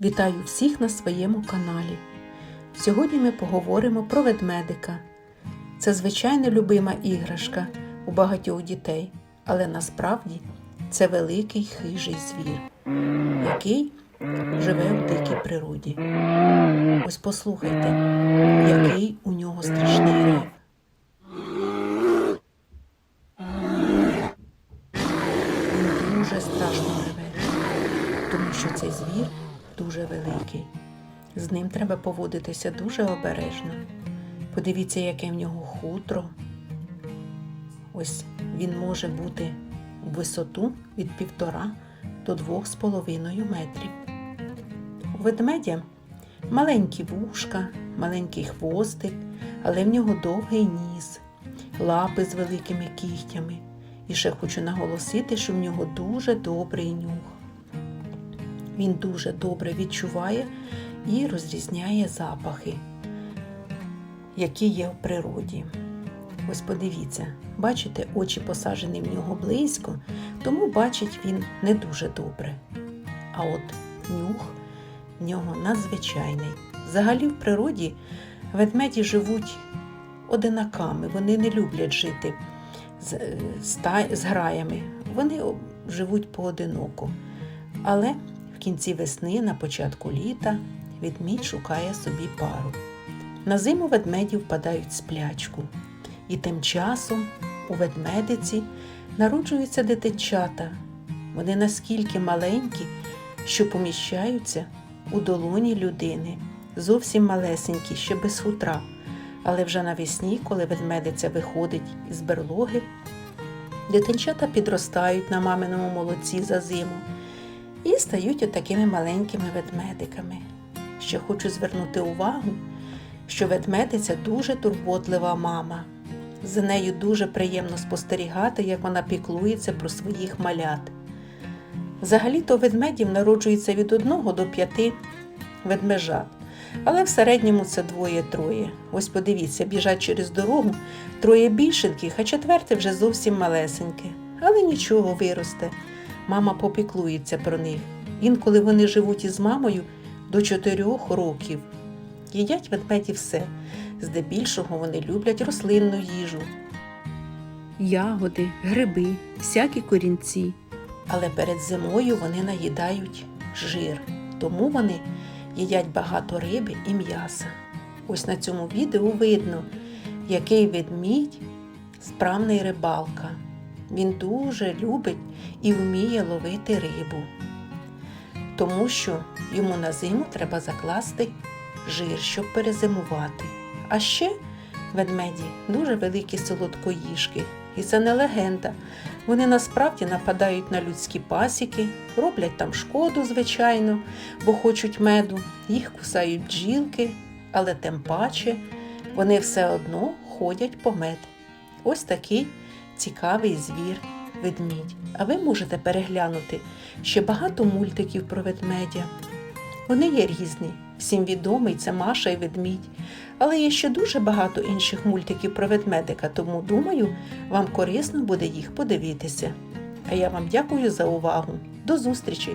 Вітаю всіх на своєму каналі. Сьогодні ми поговоримо про ведмедика. Це звичайно любима іграшка у багатьох дітей, але насправді це великий хижий звір, який живе в дикій природі. Ось послухайте, який у нього страшний рев. Він дуже страшно реве, тому що цей звір дуже великий. З ним треба поводитися дуже обережно. Подивіться, яке в нього хутро. Ось він може бути в висоту від півтора до двох з половиною метрів. У ведмедя маленькі вушка, маленький хвостик, але в нього довгий ніс, лапи з великими кігтями. І ще хочу наголосити, що в нього дуже добрий нюх. Він дуже добре відчуває і розрізняє запахи, які є в природі. Ось подивіться, бачите, очі посаджені в нього близько, тому бачить він не дуже добре. А от нюх в нього надзвичайний. Взагалі в природі ведмеді живуть одинаками, вони не люблять жити з, е, ста- з граями, вони живуть поодиноко. Але кінці весни, на початку літа, ведмідь шукає собі пару. На зиму ведмеді впадають в сплячку, і тим часом у ведмедиці народжуються дитинчата. Вони наскільки маленькі, що поміщаються у долоні людини, зовсім малесенькі, ще без хутра. Але вже навесні, коли ведмедиця виходить із берлоги, дитинчата підростають на маминому молоці за зиму і стають отакими маленькими ведмедиками. Ще хочу звернути увагу, що ведмедиця дуже турботлива мама. За нею дуже приємно спостерігати, як вона піклується про своїх малят. Взагалі-то ведмедів народжується від одного до п'яти ведмежат, але в середньому це двоє-троє. Ось подивіться, біжать через дорогу троє більшеньких, а четверте вже зовсім малесеньке. Але нічого виросте. Мама попіклується про них. Інколи вони живуть із мамою до чотирьох років. Їдять ведмеді все. Здебільшого вони люблять рослинну їжу. Ягоди, гриби, всякі корінці. Але перед зимою вони наїдають жир, тому вони їдять багато риби і м'яса. Ось на цьому відео видно, який ведмідь справний рибалка. Він дуже любить і вміє ловити рибу, тому що йому на зиму треба закласти жир, щоб перезимувати. А ще ведмеді дуже великі солодкоїжки. І це не легенда. Вони насправді нападають на людські пасіки, роблять там шкоду, звичайно, бо хочуть меду, їх кусають бджілки, але тим паче вони все одно ходять по мед. Ось такий цікавий звір ведмідь. А ви можете переглянути ще багато мультиків про ведмедя. Вони є різні. Всім відомий це Маша і ведмідь. Але є ще дуже багато інших мультиків про ведмедика, тому думаю, вам корисно буде їх подивитися. А я вам дякую за увагу. До зустрічі!